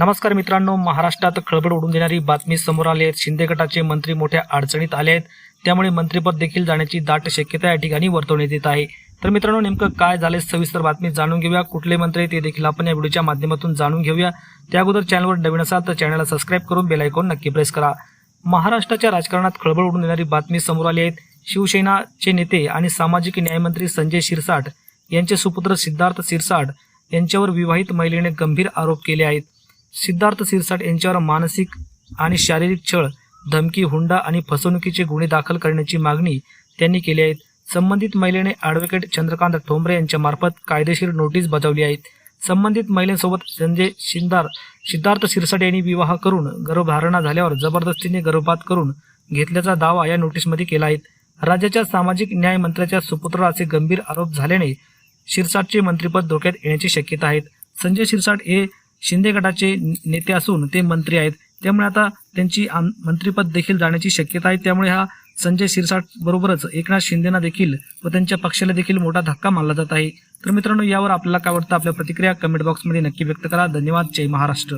नमस्कार मित्रांनो महाराष्ट्रात खळबळ उडून देणारी बातमी समोर आली आहे. शिंदे गटाचे मंत्री मोठ्या अडचणीत आले आहेत. त्यामुळे मंत्रिपद देखील जाण्याची दाट शक्यता या ठिकाणी वर्तवण्यात येत आहे. तर मित्रांनो नेमकं काय झाले सविस्तर बातमी जाणून घेऊया. कुठले मंत्री आहेत ते देखील आपण या व्हिडिओच्या माध्यमातून जाणून घेऊया. त्या अगोदर चॅनलवर नवीन असाल तर चॅनलला सबस्क्राईब करून बेल आयकॉन नक्की प्रेस करा. महाराष्ट्राच्या राजकारणात खळबळ उडून देणारी बातमी समोर आली आहेत. शिवसेनाचे नेते आणि सामाजिक न्यायमंत्री संजय शिरसाट यांचे सुपुत्र सिद्धार्थ शिरसाट यांच्यावर विवाहित महिलेने गंभीर आरोप केले आहेत. सिद्धार्थ सिरसाट यांच्यावर मानसिक आणि शारीरिक छळ धमकी हुंडा आणि फसवणुकीचे गुन्हे दाखल करण्याची मागणी त्यांनी केली आहे. संबंधित महिलेने ॲडव्होकेट चंद्रकांत ठोंबरे यांच्यामार्फत कायदेशीर नोटीस बजावली आहे. संबंधित महिलेसोबत संजय शिंदार सिद्धार्थ शिरसाट यांनी विवाह करून गर्भधारणा झाल्यावर जबरदस्तीने गर्भपात करून घेतल्याचा दावा या नोटीसमध्ये केला आहे. राज्याच्या सामाजिक न्याय मंत्र्याच्या सुपुत्र असे गंभीर आरोप झाल्याने शिरसाटचे मंत्रिपद धोक्यात येण्याची शक्यता आहे. संजय शिरसाट हे शिंदे गटाचे नेते असून ते मंत्री आहेत. त्यामुळे आता त्यांची आम- देखील जाण्याची शक्यता आहे. त्यामुळे हा संजय शिरसाट बरोबरच एकनाथ शिंदेना देखील व त्यांच्या पक्षाला देखील मोठा धक्का मानला जात आहे. तर मित्रांनो यावर आपल्याला काय वाटतं? आपल्या प्रतिक्रिया कमेंट बॉक्समध्ये नक्की व्यक्त करा. धन्यवाद. जय महाराष्ट्र.